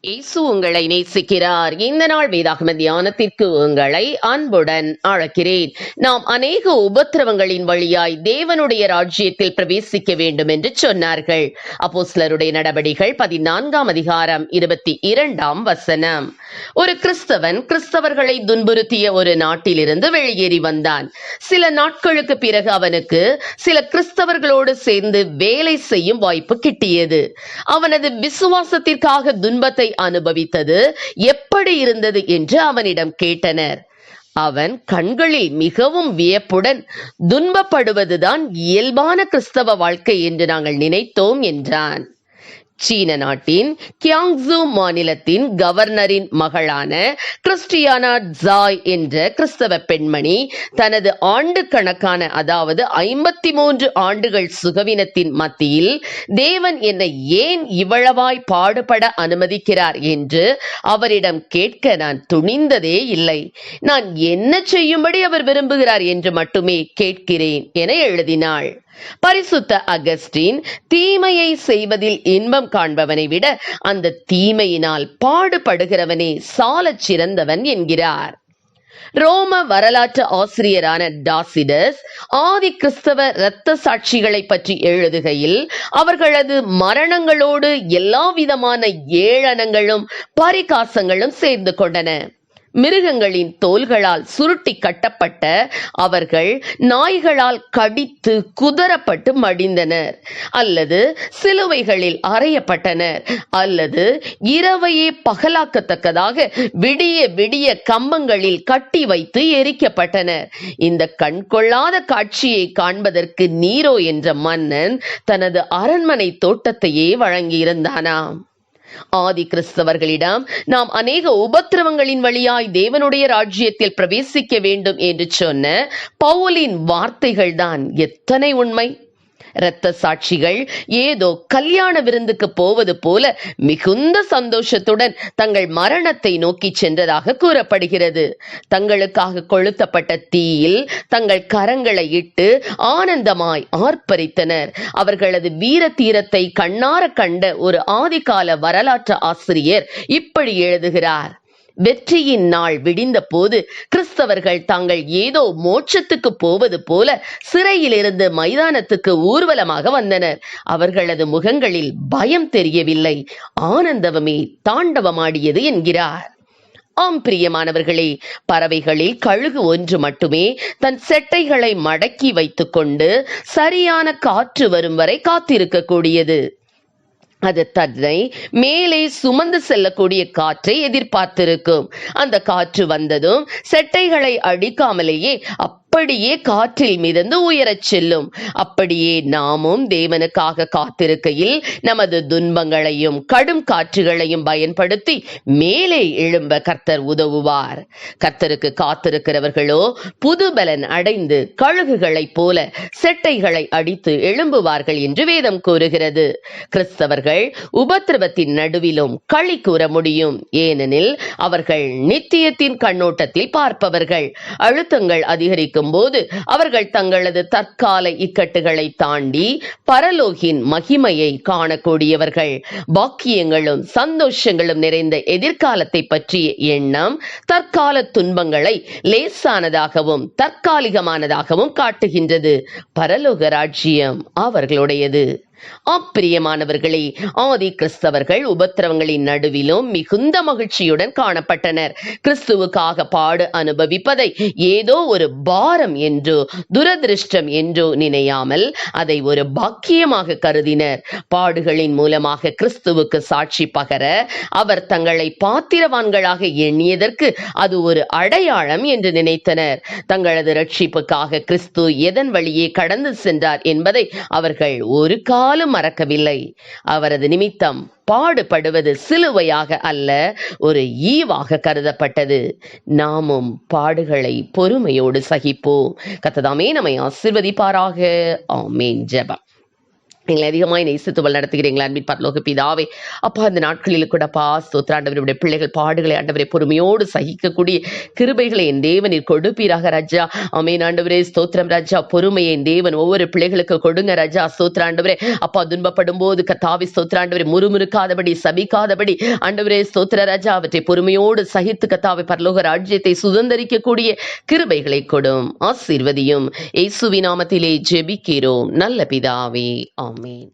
இயேசு உங்களை நேசிக்கிறார். இந்த நாள் வேதாகம தியானத்திற்கு உங்களை அன்புடன் அழைக்கிறேன். நாம் அநேக உபத்திரவங்களின் வழியாய் தேவனுடைய ராஜ்யத்தில் பிரவேசிக்க வேண்டும் என்று சொன்னார்கள். அப்போஸ்லருடைய நடவடிகள் பதினான்காம் அதிகாரம் இருபத்தி இரண்டாம் வசனம். ஒரு கிறிஸ்தவன் கிறிஸ்தவர்களை துன்புறுத்திய ஒரு நாட்டிலிருந்து வெளியேறி வந்தான். சில நாட்களுக்கு பிறகு அவனுக்கு சில கிறிஸ்தவர்களோடு சேர்ந்து வேலை செய்யும் வாய்ப்பு கிட்டியது. அவனது விசுவாசத்திற்காக துன்பத்தை அனுபவித்தது. எப்படி இருந்தது என்று அவனிடம் கேட்டனர். அவன் கண்களில் மிகவும் வியப்புடன் துன்பப்படுவதுதான் இயல்பான கிறிஸ்தவ வாழ்க்கை என்று நாங்கள் நினைத்தோம் என்றான். சீன நாட்டின் கியாங்சு மாநிலத்தின் கவர்னரின் மகளான கிறிஸ்டியானா ஜாய் என்ற கிறிஸ்தவ பெண்மணி தனது ஆண்டு கணக்கான அதாவது ஐம்பத்தி மூன்று ஆண்டுகள் சுகவினத்தின் மத்தியில் தேவன் என்னை ஏன் இவ்வளவாய் பாடுபட அனுமதிக்கிறார் என்று அவரிடம் கேட்க நான் துணிந்ததே இல்லை. நான் என்ன செய்யும்படி அவர் விரும்புகிறார் என்று மட்டுமே கேட்கிறேன் என எழுதினாள். பரிசுத்த அகஸ்டின் தீமையை செய்வதில் இன்பம் காண்பவனை விட அந்த தீமையினால் பாடுபடுகிறவனே சாலச் சிறந்தவன் என்கிறார். ரோம வரலாற்று ஆசிரியரான டாசிடஸ் ஆதி கிறிஸ்தவ இரத்த சாட்சிகளை பற்றி எழுதுகையில் அவர்களது மரணங்களோடு எல்லா விதமான ஏளனங்களும் பரிகாசங்களும் சேர்ந்து கொண்டன. மிருகங்களின் தோள்களால் சுருட்டி கட்டப்பட்ட அவர்கள் நாய்களால் கடித்து குதறப்பட்டு மடிந்தனர். அல்லது சிலுவைகளில் அறையப்பட்டனர். அல்லது இரவையே பகலாக்கத்தக்கதாக விடிய விடிய கம்பங்களில் கட்டி வைத்து எரிக்கப்பட்டனர். இந்த கண்கொள்ளாத காட்சியை காண்பதற்கு நீரோ என்ற மன்னன் தனது அரண்மனை தோட்டத்தையே வழங்கியிருந்தானாம். ஆதி கிறிஸ்தவர்களிடம் நாம் அநேக உபத்திரவங்களின் வழியாய் தேவனுடைய ராஜ்யத்தில் பிரவேசிக்க வேண்டும் என்று சொன்ன பவுலின் வார்த்தைகள் தான் எத்தனை உண்மை? இரத்த சாட்சிகள் ஏதோ கல்யாண விருந்துக்கு போவது போல மிகுந்த சந்தோஷத்துடன் தங்கள் மரணத்தை நோக்கி சென்றதாக கூறப்படுகிறது. தங்களுக்காக கொளுத்தப்பட்ட தீயில் தங்கள் கரங்களை இட்டு ஆனந்தமாய் ஆர்ப்பரித்தனர். அவர்களது வீர தீரத்தை கண்ணார கண்ட ஒரு ஆதிகால வரலாற்று ஆசிரியர் இப்படி எழுதுகிறார். வெற்றியின் நாள் விடிந்த போது கிறிஸ்தவர்கள் தாங்கள் ஏதோ மோட்சத்துக்கு போவது போல சிறையிலிருந்து மைதானத்துக்கு ஊர்வலமாக வந்தனர். அவர்களது முகங்களில் பயம் தெரியவில்லை. ஆனந்தவமே தாண்டவமாடியது என்கிறார். ஆம் பிரியமானவர்களே பறவைகளில் கழுகு ஒன்று மட்டுமே தன் செட்டைகளை மடக்கி வைத்துக்கொண்டு சரியான காற்று வரும் வரை காத்திருக்கக்கூடியது. அது தன்னை மேலே சுமந்து செல்லக்கூடிய காற்றை எதிர்பார்த்திருக்கும். அந்த காற்று வந்ததும் செட்டைகளை அடிக்காமலேயே அப்படியே காற்றில் மிதந்து உயரச் செல்லும். அப்படியே நாமும் தேவனுக்காக காத்திருக்கையில் நமது துன்பங்களையும் கடும் காற்றுகளையும் பயன்படுத்தி மேலே எழும்ப கர்த்தர் உதவுவார். கர்த்தருக்கு காத்திருக்கிறவர்களோ புதுபலன் அடைந்து கழுகுகளைப் போல செட்டைகளை அடித்து எழும்புவார்கள் என்று வேதம் கூறுகிறது. கிறிஸ்தவர்கள் உபத்திரவத்தின் நடுவிலும் களி கூற முடியும். ஏனெனில் அவர்கள் நித்தியத்தின் கண்ணோட்டத்தில் பார்ப்பவர்கள். அழுத்தங்கள் அதிகரிக்கும் போது அவர்கள் தங்களது தற்கால இக்கட்டுகளை தாண்டி பரலோகின் மகிமையை காணக்கூடியவர்கள். பாக்கியங்களும் சந்தோஷங்களும் நிறைந்த எதிர்காலத்தை பற்றிய எண்ணம் தற்கால துன்பங்களை லேசானதாகவும் தற்காலிகமானதாகவும் காட்டுகின்றது. பரலோக ராஜ்யம் அவர்களுடையது. அப்பிரியமானவர்களே ஆதி கிறிஸ்தவர்கள் உபத்திரவங்களின் நடுவிலும் மிகுந்த மகிழ்ச்சியுடன் காணப்பட்டனர். கிறிஸ்துவுக்காக பாடு அனுபவிப்பதை ஏதோ ஒரு பாரம் என்றோ துரதிருஷ்டம் என்றோ நினையாமல் அதை ஒரு பாக்கியமாக கருதினர். பாடுகளின் மூலமாக கிறிஸ்துவுக்கு சாட்சி பகர அவர் தங்களை பாத்திரவான்களாக எண்ணியதற்கு அது ஒரு அடையாளம் என்று நினைத்தனர். தங்களது ரட்சிப்புக்காக கிறிஸ்து எதன் வழியே கடந்து சென்றார் என்பதை அவர்கள் ஒரு கால காலம் மறக்கவில்லை. அவரது நிமித்தம் பாடுபடுவது சிலுவையாக அல்ல ஒரு ஈவாக கருதப்பட்டது. நாமும் பாடுகளை பொறுமையோடு சகிப்போம். கத்ததாமே நம்மை ஆசிர்வதிப்பாராக. ஆமேன். ஜபம். நீங்கள் அதிகமாக நேசித்து வழி நடத்துகிறீங்களா அன்பின் பரலோக பிதாவே. அப்பா அந்த நாட்களில் கூட பா ஸ்தோத்திர பிள்ளைகள் பாடுகளை ஆண்டவரை பொறுமையோடு சகிக்கக்கூடிய கிருபைகளை என் தேவனில் கொடுப்பீராக ராஜா. அமேன் ஆண்டவரே ஸ்தோத்திரம் ராஜா. பொறுமையை என் தேவன் ஒவ்வொரு பிள்ளைகளுக்கு கொடுங்க ராஜா. ஸ்தோத்திராண்டவரே அப்பா துன்பப்படும் போது கத்தாவி ஸ்தோத்திராண்டவரை முறுமுறுக்காதபடி சபிக்காதபடி ஆண்டவரே ஸ்தோத்திர ராஜா. அவற்றை பொறுமையோடு சகித்து கத்தாவை பரலோக ராஜ்யத்தை சுதந்தரிக்கக்கூடிய கிருபைகளை கொடும் ஆசீர்வதியும். இயேசுவி நாமத்திலே ஜெபிக்கிறோம். நல்ல பிதாவே. ஆமென்